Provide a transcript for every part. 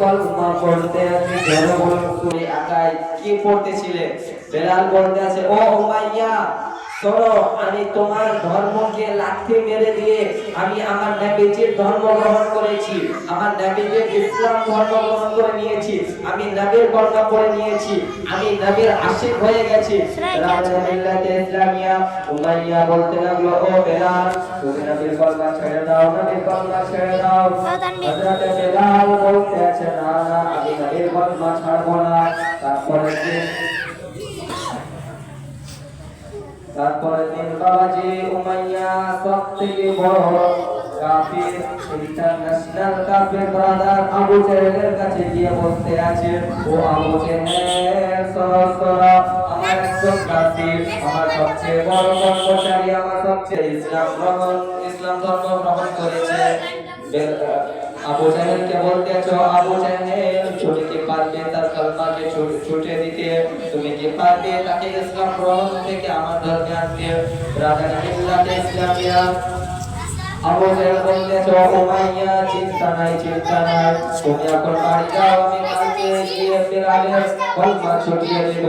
কলমা পড়তে আছে জোরে বলুন আকাই কি পড়তেছিলে? বেলাল বলতে আছে ও উমাইয়া শোনো আমি তোমার ধর্মকে লাথি মেরে দিয়ে আমি আমার নবীজির ধর্ম গ্রহণ করেছি। আমার নবীজির ইসলাম ধর্ম গ্রহণ করে নিয়েছি। আমি নবীর কলমা পড়ে নিয়েছি। আমি নবীর আশিক হয়ে গেছি। ইসলামিয়া উমাইয়া বলতে লাগল ও বেলাল তুমি নবীর কলমা ছেড়ে দাও নবীর কলমা ছেড়ে দাও। হযরত বেলাল বলতে নবীর ছাড়বো না। তারপরে তারপরে দিন বাবাজি, উমাইয়া সব থেকে বড় কাফির। ইন্টারন্যাশনাল কাফির ব্রাদার আবু জেহেলের কাছে গিয়ে বলতে আছে, ও আবু জেহেল সরো সরো আমার একজন কাফির। আমার সবচেয়ে বড় কর্মচারী, আমার সবচেয়ে ইসলাম গ্রহণ ইসলাম ধর্ম গ্রহণ করেছে। আবু জাহেলকে বলতে আছো, আবু জাহেল তুমি তাকে ইসলাম গ্রহণ থেকে আমার ধর্মে আনতে রাজা নাবিল্লাতে ইসলামিয়া আবু বলতে তো চিন্তা নাই চিন্তা নাই। তুমি এখন বাড়ি যাও, আমি কালকে গিয়ে ফেরালে, কলমা ছুটিয়ে দেব।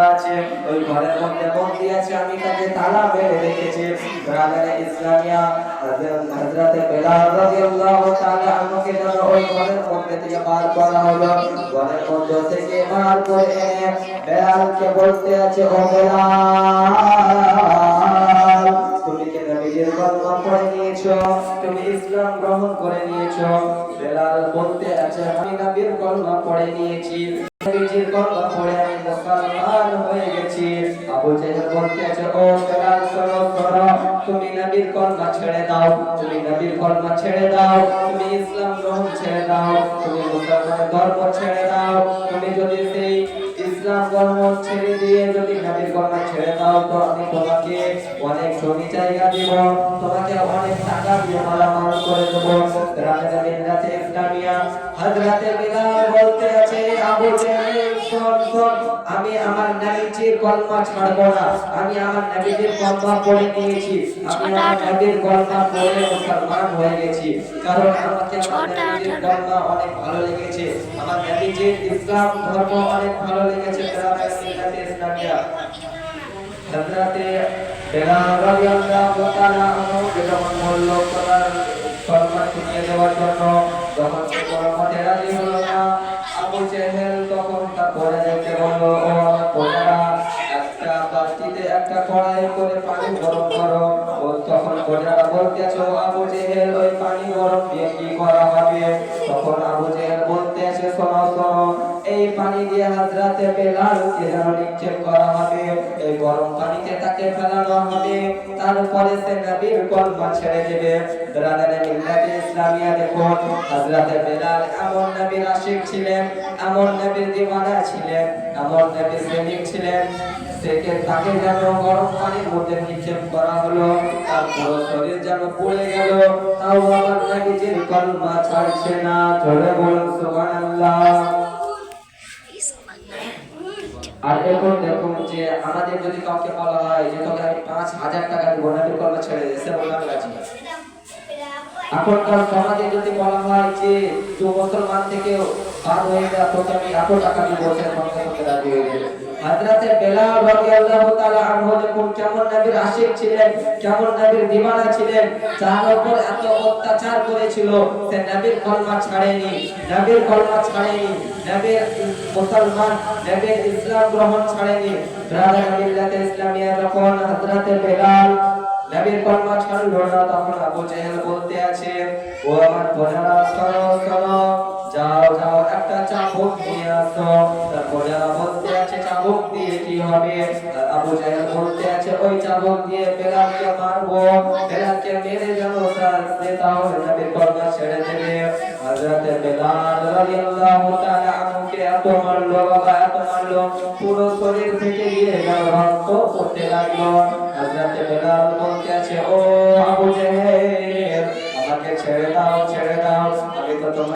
আছে, ওই ঘরের মধ্যে বন্দি আছে, আমি তাকে তালা মেরে রেখেছি। ইসলামিয়া হযরত বেলাল রাদিয়াল্লাহু তাআলা আমাকে যেন ওই ঘরের মধ্যে থেকে বার করা হলো। ঘরের মধ্যে থেকে বার করে বেলালকে বলতে আছে, ও বেলাল, তুমি পড়ে তুমি ইসলাম গ্রহণ করে নিয়েছো? বেলাল বলতে আছে, আমি নবীর পড়ে নিয়েছি। তুমি নবীর কলমা ছেড়ে দাও, তুমি নবীর কলমা ছেড়ে দাও, তুমি ইসলাম গ্রহণ ছেড়ে দাও, তুমি ধর্ম ছেড়ে দাও, তুমি যদি সেই ইসলাম ধর্ম ছেড়ে দিয়ে যদি নবীর কলমা ছেড়ে দাও, তো আমি তোমাকে অনেক জমি জায়গা দিব, তোমাকে অনেক টাকা দিয়ে মালামাল করে দেব। রাজা মিল্লাতে ইসলামিয়া হযরতে বিলাল আমার নবীজির কলমা ছাড়বো না। আমি আমার নবীজির কলমা পড়ে নিয়েছি। আমি আমার নবীর কলমা পড়ে মুসলমান হয়ে গেছি। কারণ আমাকে আমার নবীজির কলমা অনেক ভালো লেগেছে। আমার নবীজির ইসলাম ধর্ম অনেক ভালো লেগেছে। মিল্লাতে ইসলামিয়া। হযরতে বেলাল রাদিয়াল্লাহু তাআলা আনহু যখন বলল তার সম্মান ফিরিয়ে দেওয়ার জন্য যখন রাজি হলো না আবু জেহেল একটা কড়াই করে পানি গরম করো। ও তখন প্রজারা বলতেছো আবু জেহেল, ওই পানি গরম দিয়ে কি করা হবে? তখন আবু জেহেল পানি দিয়ে হাজরাতে বেলালকে নিক্ষেপ করা হবে। এই গরম পানিতে তাকে ফেলানো হবে। তারপরে সে নবীর কলমা ছেড়ে দেবে। ব্রাদারে মিল্লাতে ইসলামিয়া দেখুন, হাজরাতে বেলাল এমন নবীর আশিক ছিলেন, এমন নবীর দিওয়ানা ছিলেন, এমন নবীর প্রেমিক ছিলেন। সেকে তাকে যেন গরম পানির মধ্যে নিক্ষেপ করা হলো, তার পুরো শরীর যেন পুড়ে গেল। তাও আমার নবীজির কলমা ছাড়ছে না। চলে বলুন সুবহানাল্লাহ। আর এখন দেখুন যে আমাদের যদি কাউকে বলা হয় যে তোকে আমি পাঁচ হাজার টাকা দিব কলমা ছেড়ে দে সে বলবে, আমি রাজি এখনকার সমাজে যদি বলা হয় যে তুই মুসলমান থেকে বার হয়ে যা তোকে আমি এত টাকা দিব সে হয়ে যাবে। হযরতে বেলাল রাদিয়াল্লাহু তাআলা আনহু দেখুন কেমন নবীর আশিক ছিলেন, কেমন নবীর দিওয়ানা ছিলেন, যার উপর এত অত্যাচার করেছিল, সে নবীর কলমা ছাড়েনি, নবীর কলমা ছাড়েনি, নবীর মুসলমান, নবীর ইসলাম গ্রহণ ছাড়েনি। ব্রাদার মিল্লাতে ইসলামিয়া যখন হযরতে বেলাল নবীর কলমা ছাড়লো না, তখন আবু জেহেল বলতে আছে, ও আমার সরো সরো যাও যাও, একটা চাবুক নিয়ে আসো। তার প্রজারা বলতে আছে, চাবুক দিয়ে কি হবে? আবু জেহেল বলতে আছে, ওই চাবুক দিয়ে বেলালকে মারবো। বেলালকে মেরে যেন তার তাহলে নবীর কলমা ছেড়ে দেবে। হযরতে বেলাল রাদিয়াল্লাহু তাআলা আনহুকে এত মারলো, বাবা এত মারলো, পুরো শরীর থেকে গিয়ে গেল রক্ত পড়তে লাগল। হযরতে বেলাল বলতে আছে, ও আবু জেহেল, আমাকে ছেড়ে দাও ছেড়ে দাও